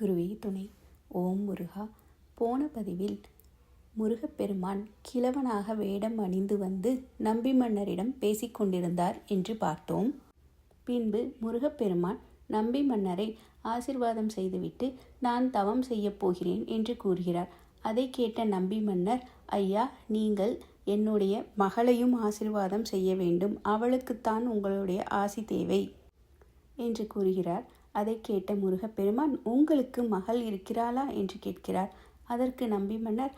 குருவே துணை. ஓம் முருகா. போன பதிவில் முருகப்பெருமான் கிழவனாக வேடம் அணிந்து வந்து நம்பி மன்னரிடம் பேசிக்கொண்டிருந்தார் என்று பார்த்தோம். பின்பு முருகப்பெருமான் நம்பி மன்னரை ஆசிர்வாதம் செய்துவிட்டு நான் தவம் செய்யப் போகிறேன் என்று கூறுகிறார். அதை கேட்ட நம்பி மன்னர் ஐயா நீங்கள் என்னுடைய மகளையும் ஆசிர்வாதம் செய்ய வேண்டும். அவளுக்குத்தான் உங்களுடைய ஆசி தேவை என்று கூறுகிறார். அதை கேட்ட முருகப்பெருமான் உங்களுக்கு மகள் இருக்கிறாளா? என்று கேட்கிறார். அதற்கு நம்பி மன்னர்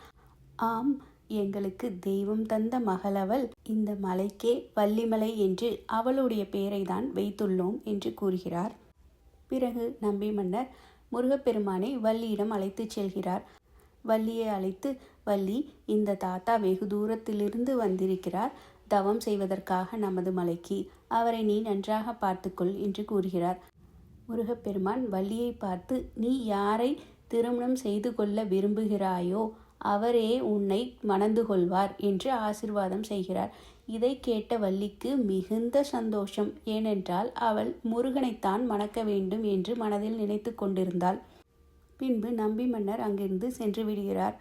ஆம் எங்களுக்கு தெய்வம் தந்த மகளவள் இந்த மலைக்கே வள்ளிமலை என்று அவளுடைய பெயரை தான் வைத்துள்ளோம் என்று கூறுகிறார். பிறகு நம்பி மன்னர் முருகப்பெருமானை வள்ளியிடம் அழைத்துச் செல்கிறார். வள்ளியை அழைத்து வள்ளி இந்த தாத்தா வெகு தூரத்திலிருந்து வந்திருக்கிறார். தவம் செய்வதற்காக நமது மலைக்கு. அவரை நீ நன்றாக பார்த்துக்கொள் என்று கூறுகிறார். முருகப்பெருமான் வள்ளியை பார்த்து நீ யாரை திருமணம் செய்து கொள்ள விரும்புகிறாயோ அவரே உன்னை மணந்து கொள்வார் என்று ஆசிர்வாதம் செய்கிறார். இதை கேட்ட வள்ளிக்கு மிகுந்த சந்தோஷம். ஏனென்றால் அவள் முருகனைத்தான் மணக்க வேண்டும் என்று மனதில் நினைத்து கொண்டிருந்தாள். பின்பு நம்பி மன்னர் அங்கிருந்து சென்று விடுகிறார்.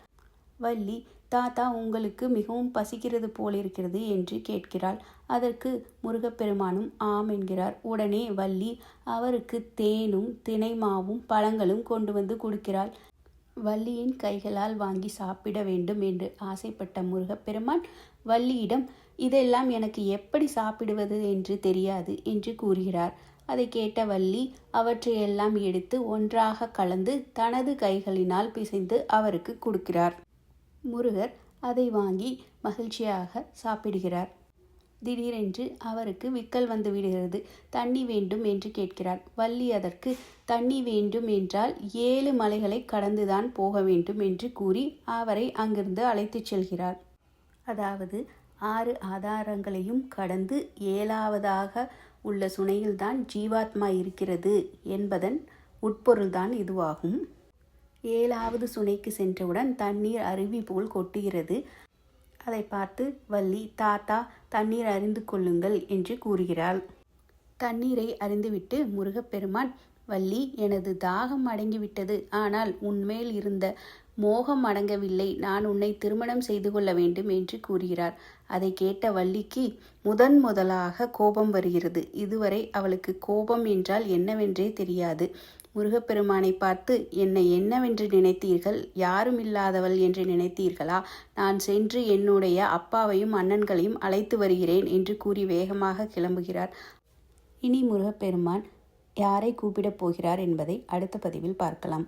வள்ளி தாத்தா உங்களுக்கு மிகவும் பசிக்கிறது போலிருக்கிறது என்று கேட்கிறாள். அதற்கு முருகப்பெருமானும் ஆம் என்கிறார். உடனே வள்ளி அவருக்கு தேனும் தினைமாவும் பழங்களும் கொண்டு வந்து கொடுக்கிறாள். வள்ளியின் கைகளால் வாங்கி சாப்பிட வேண்டும் என்று ஆசைப்பட்ட முருகப்பெருமான் வள்ளியிடம் இதெல்லாம் எனக்கு எப்படி சாப்பிடுவது என்று தெரியாது என்று கூறுகிறார். அதை கேட்ட வள்ளி அவற்றையெல்லாம் எடுத்து ஒன்றாக கலந்து தனது கைகளினால் பிசைந்து அவருக்கு கொடுக்கிறார். முருகர் அதை வாங்கி மகிழ்ச்சியாக சாப்பிடுகிறார். திடீரென்று அவருக்கு விக்கல் வந்து விடுகிறது. தண்ணி வேண்டும் என்று கேட்கிறார். வள்ளி அதற்கு தண்ணி வேண்டும் என்றால் ஏழு மலைகளை கடந்துதான் போக வேண்டும் என்று கூறி அவரை அங்கிருந்து அழைத்துச் செல்கிறார். அதாவது ஆறு ஆதாரங்களையும் கடந்து ஏழாவதாக உள்ள சுனையில்தான் ஜீவாத்மா இருக்கிறது என்பதன் உட்பொருள்தான் இதுவாகும். ஏழாவது சுனைக்கு சென்றவுடன் தண்ணீர் அருவி போல் கொட்டுகிறது. அதை பார்த்து வள்ளி தாத்தா தண்ணீர் அறிந்து கொள்ளுங்கள் என்று கூறுகிறாள். தண்ணீரை அறிந்துவிட்டு முருகப்பெருமான் வள்ளி எனது தாகம் அடங்கிவிட்டது. ஆனால் உன்மேல் இருந்த மோகம் அடங்கவில்லை. நான் உன்னை திருமணம் செய்து கொள்ள வேண்டும் என்று கூறுகிறார். அதை கேட்ட வள்ளிக்கு முதன் முதலாக கோபம் வருகிறது. இதுவரை அவளுக்கு கோபம் என்றால் என்னவென்றே தெரியாது. முருகப்பெருமானை பார்த்து என்னை என்னவென்று நினைத்தீர்கள்? யாரும் இல்லாதவள் என்று நினைத்தீர்களா? நான் சென்று என்னுடைய அப்பாவையும் அண்ணன்களையும் அழைத்து வருகிறேன் என்று கூறி வேகமாக கிளம்புகிறார். இனி முருகப்பெருமான் யாரை கூப்பிடப் போகிறார் என்பதை அடுத்த பதிவில் பார்க்கலாம்.